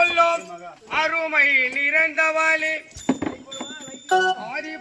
கொள்ளும் அருமை நிறைந்தவாளே. ஆதி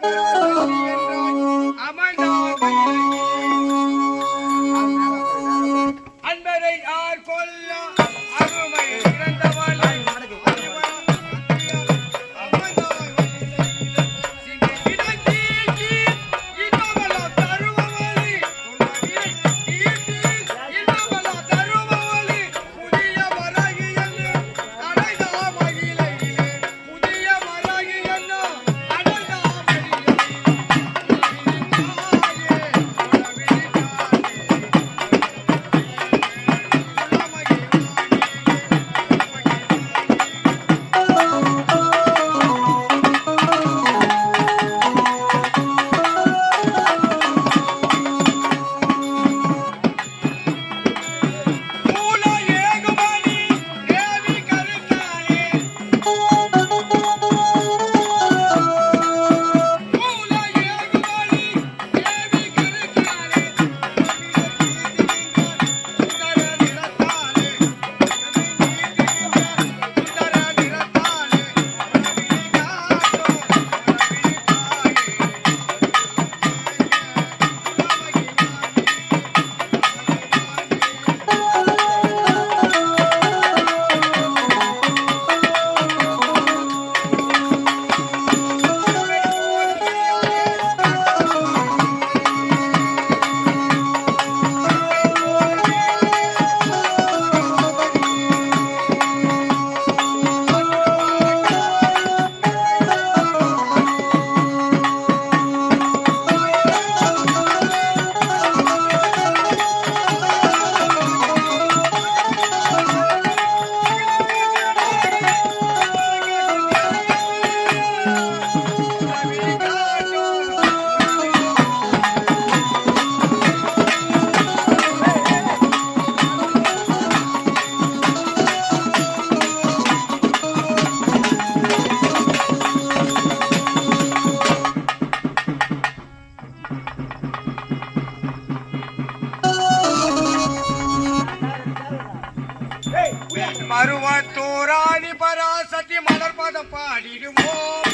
மருவத்தூராணி பராசக்தி மலர்பதம் பாடிடுவோம்.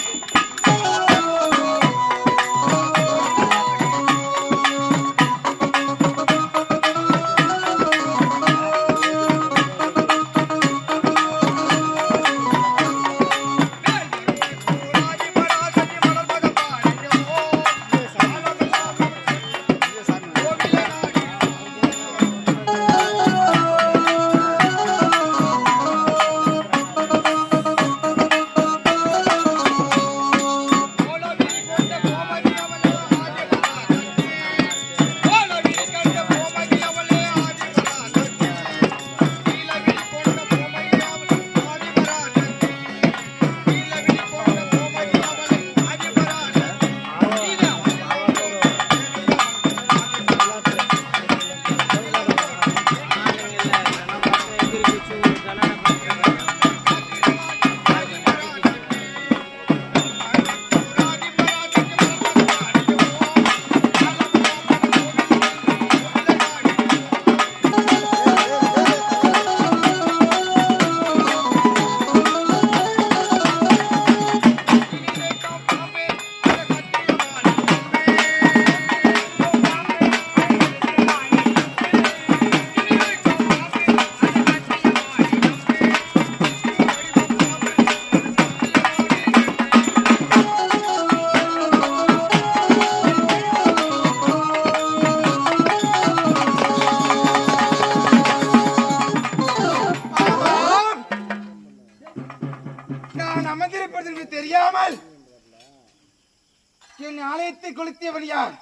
பெரியார்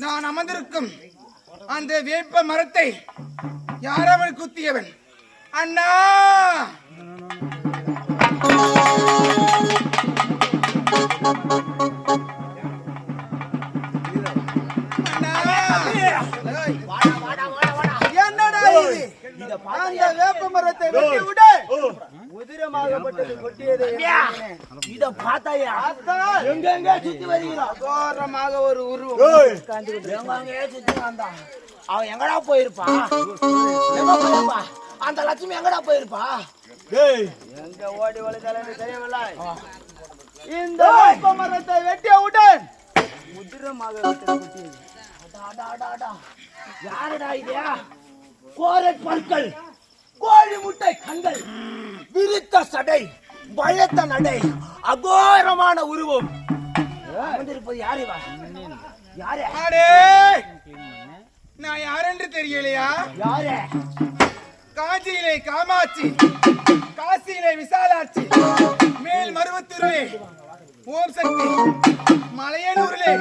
நான் அமர்ந்திருக்கும் அந்த வேப்ப மரத்தை யாரவன் குத்தியவன்? அண்ணா! என்னடா இது? அந்த வேப்ப மரத்தை விட்டு விடு சிதிரமாகப்பட்டது கொட்டியது. இத பார்த்தாயா? சுத்தி வருகிறான் தோரமாக ஒரு உருவம் எங்கெங்க சுத்தி வந்தான் அவன் எங்கடா போயிருப்பான் போயிருப்பா? அந்த லட்சுமி எங்கடா போயிருப்பா? எங்க ஓடி ஒளிதாலன்னு தெரியவில்லை இந்த மரத்தை வெட்டியவுடன் முதிரமாக கொட்டியது. யாரடா இதா? கோரட் பற்கள் கோழி முட்டை கண்கள். விரித்த சடை பழத்த நடை அகோரமான உருவம். யாரு? யாரு? நான் யாரென்று தெரியலையா? யாரு? காஞ்சியிலே காமாட்சி காசியிலே விசாலாட்சி மேல் மருவத்தூரிலே ஓம் சக்தி மலையனூரிலே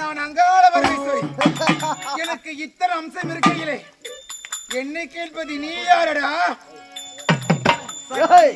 நான் அங்காள பரமேஸ்வரி. எனக்கு இத்தனை அம்சம் இருக்கையிலே என்னை கேட்பது நீ யாரடா? ஏய்,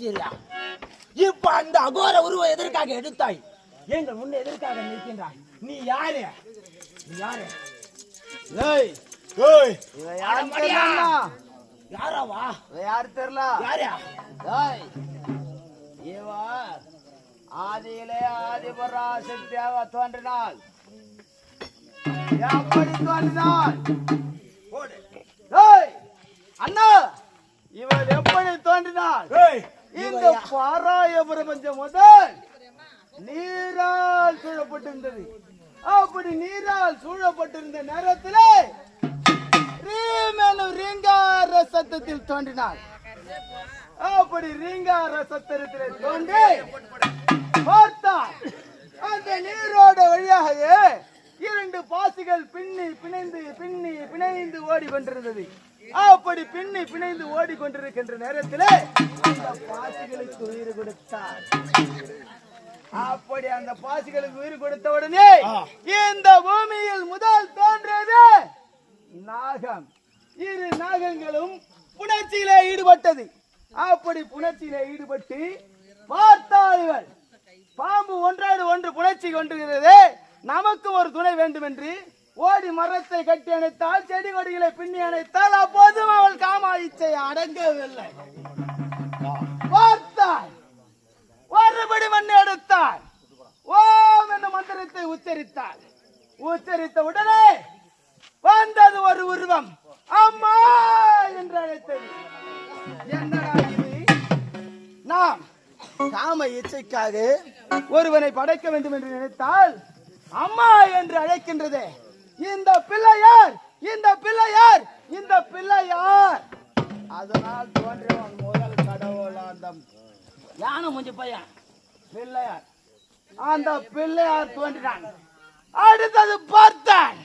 பரமேஸ்வரியா இப்ப அந்த அகோர உருவம் எதற்காக எடுத்தாய்? எங்கள் முன்னே எதற்காக நிற்கின்றாய்? நீ யாரு? நீ யாரு? ஏய் ஏய். அடமடியா. தெரியலண்ணா. யாராவா? யாரு தெரியல. யாரா? ஏய். இவ ஆதியிலே ஆதிபரா சக்தியாக தோன்றினாள். எப்படி தோன்றினாள்? ஏய் அண்ணா இவள் எப்படி தோன்றினாள்? ஏய் இந்த பாராய பிரபஞ்சம் முதல் நீரால் சூழப்பட்டிருந்தது. அப்படி நீரால் சூழப்பட்டிருந்த நேரத்திலே ரீங்கார சத்தத்தில் தோன்றினாள். அப்படி ரீங்கார சத்தத்திலே தோன்றி பார்த்தாள். அந்த நீரோட வழியாக இரண்டு பாசிகள் பின்னி பிணைந்து பின்னி பிணைந்து ஓடிக்கொண்டிருந்தது. அப்படி பின்னி பிணைந்து ஓடிக்கொண்டிருக்கின்ற நேரத்திலே அந்த பாசிகளுக்கு உயிர் கொடுத்தார். அப்படி அந்த பாசிகளுக்கு உயிர் கொடுத்த உடனே இந்த பூமியில் முதல் தோன்றியது நாகம். இரு நாகங்களும் புணர்ச்சியிலே ஈடுபட்டது. அப்படி புணர்ச்சியிலே ஈடுபட்டு பார்த்தாள் இவள் பாம்பு ஒன்றோடு ஒன்று புணர்ச்சி கொண்டிருக்கிறது நமக்கு ஒரு துணை வேண்டும் என்று ஓடி மரத்தை கட்டி அணைத்தால் செடி கொடிகளை பின்னி அணைத்தால் அப்போதும் அவள் காமா இச்சை அடங்கவில்லை. பார்த்தாள். ஒருபடி மண் எடுத்தாள். ஓம் என்ற மந்திரத்தை உச்சரித்தாள். உச்சரித்த உடனே வந்தது ஒரு உருவம். அம்மா என்று அழைத்தது. என்னடா இது? நாம் காம இச்சைக்காக ஒருவனை படைக்க வேண்டும் என்று நினைத்தால் அம்மா என்று அழைக்கின்றதே. இந்த பிள்ளையார் இந்த பிள்ளையார் இந்த பிள்ளையார். அதனால் தோன்றியவன் முதல் கடவுள் அந்த யானை முஞ்சி பையன் பிள்ளையார். அந்த பிள்ளையார் தோன்றினான். அடுத்தது பார்த்தான்.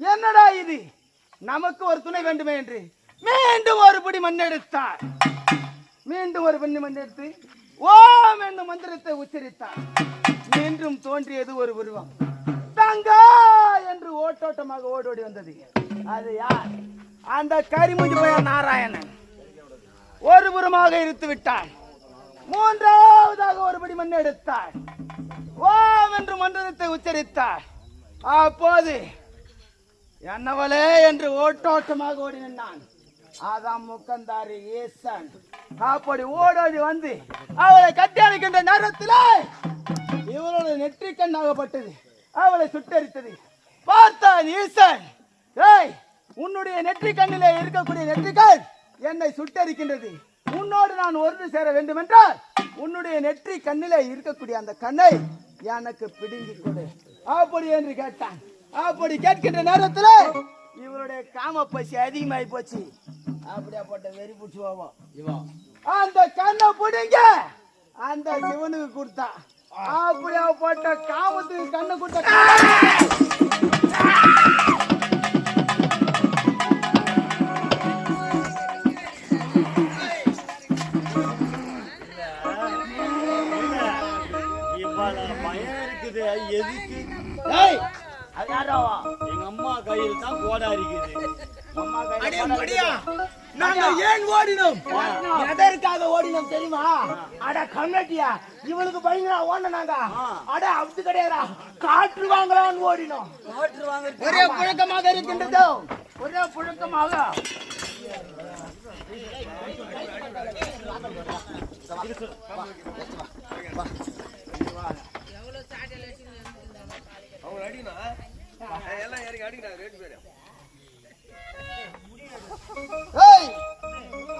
என்னடா இது? நமக்கு ஒரு துணை வேண்டுமே என்று. மீண்டும் ஒரு பிடி மண் எடுத்தார். மீண்டும் ஒரு பெண்ணு மண் எடுத்து ஓம் என்னும் மந்திரத்தை உச்சரித்தார். என்றும் தோன்றியது ஒரு உருவம். தங்கா என்று ஓட்டோட்டமாக ஓடோடி வந்தது. அது யார்? அந்த கரிமுஞ்சி போய நாராயணன். ஒரு புறமாக இருத்து விட்டான். மூன்றாவதாக ஒருபடி மண் எடுத்தார் ஓம் என்று மந்திரத்தை உச்சரித்தார் அப்போது என்னவளே என்று ஓட்டோட்டமாக ஓடி நின்றான். அதான் முக்கந்தாரி ஈசன். அப்படி ஓடோடி வந்து அவளை கட்டி அணைக்கின்ற நேரத்தில் இவரோட நெற்றி கண்ணாகப்பட்டது. அவளை சுட்டரித்தது. பார்த்தான் ஈசன். ஏய் உன்னுடைய நெற்றி கண்ணிலே இருக்கக்கூடிய நெற்றிக்கண் என்னை சுட்டரிக்கின்றது. உன்னோடு நான் ஒன்று சேர வேண்டும் என்றால் உன்னுடைய நெற்றி கண்ணிலே இருக்கக்கூடிய அந்த கண்ணை எனக்கு பிடுங்கிக் கொடு. அப்படி என்று கேட்டான். அப்படி கேட்கின்ற நேரத்தில் இவருடைய காம பசி அதிகமாகி போச்சு அப்படியாப்பட்ட வெறி பிடிச்சி போவோம். அந்த கண்ணை பிடிங்க. அந்த சிவனுக்கு கொடுத்தா. அப்படியாப்பட்ட காமத்துக்கு கண்ணை கொடுத்த. அது யாராவா எங்க அம்மா கையில் தான் கோடா இருக்குது அம்மா கையில அடே பணம் மடியா இருக்குது. நாங்க ஏன் ஓடினோம் எதற்காக ஓடினோம் தெரியுமா அட கம்மிட்டியா இவளுக்கு பயங்கர ஓடினாங்க அட அப்படி கிடையாதா காற்று வாங்கலாம்னு ஓடினோம் காற்று வாங்க ஒரே புழக்கமாக இருக்கின்றது ஒரே புழக்கமாக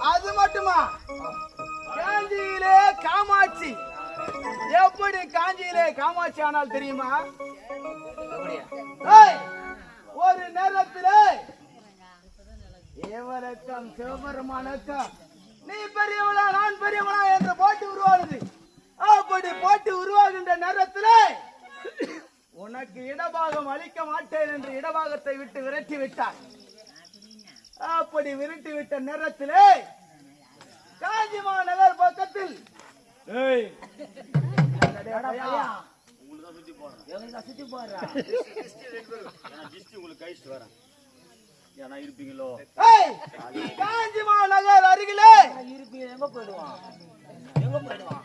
அது மட்டுமா? காஞ்சியிலே காமாட்சி. எப்படி காஞ்சியிலே காமாட்சி ஆனால் தெரியுமா? ஒரு நேரத்திலே ஏவரக்கம் சிவபெருமானக்கம் நீ பெரியவளா நான் பெரியவளா என்று போட்டி உருவானது அப்படி போட்டி உருவாகின்ற நேரத்திலே உனக்கு இடபாகம் அளிக்க மாட்டேன் என்று இடபாகத்தை விட்டு விரட்டி விட்டார். அப்படி விரட்டி விட்ட நேரத்திலே காஞ்சிமா நகர் பக்கத்தில் இருப்பீங்களோ காஞ்சிமா நகர் அருகிலே. இருப்பீங்க எங்க போயிடுவான்? எங்க போயிடுவான்?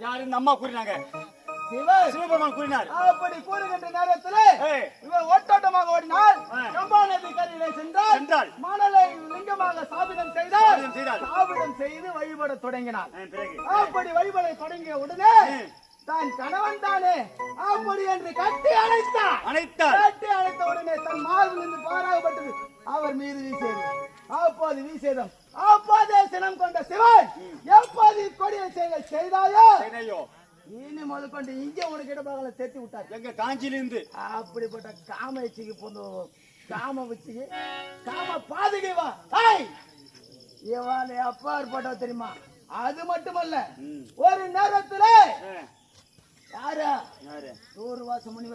யாரு இந்த அம்மா கூறினாங்க. சிவர் சிவபெருமான் கூறினார். அப்படி கூறுகின்ற நேரத்திலே ஏய் இவன் ஓட்டோட்டமாக ஓடினால் ஆ. கம்பா நதி கரையிலே சென்றால் சென்றால் மணலை லிங்கமாக ஸ்தாபிதம் செய்தால் ஸ்தாபிதம் செய்தால். ஸ்தாபிதம் செய்து வழிபட தொடங்கினார். அப்படி வழிபட தொடங்கிய உடனே. தான் கணவன் தானே அப்படி என்று கட்டி அழைத்தார் அனைத்தார் கட்டி அழைத்த உடனே தன் மார்பில் இருந்து பாராகப்பட்டது. அவர் மீது வீசியது. அப்போது வீசியதும் சினம் கொண்ட சிவன் எப்போது கொடிய செயலை செய்தாயோ? இனி முதற்கொண்டு இங்கே உனக்கு இடபாகல சேர்த்து விட்டார். எங்க காஞ்சிலிருந்து அப்படிப்பட்ட காம இச்சைக்கு போந்து காம வச்சுக்கு காம பாதுகை வா ஹாய் இவாள் அப்பாற்பட்ட தெரியுமா? அது மட்டுமல்ல. ஒரு நேரத்துல யாரு? நூறு வாசம் முனிவர்.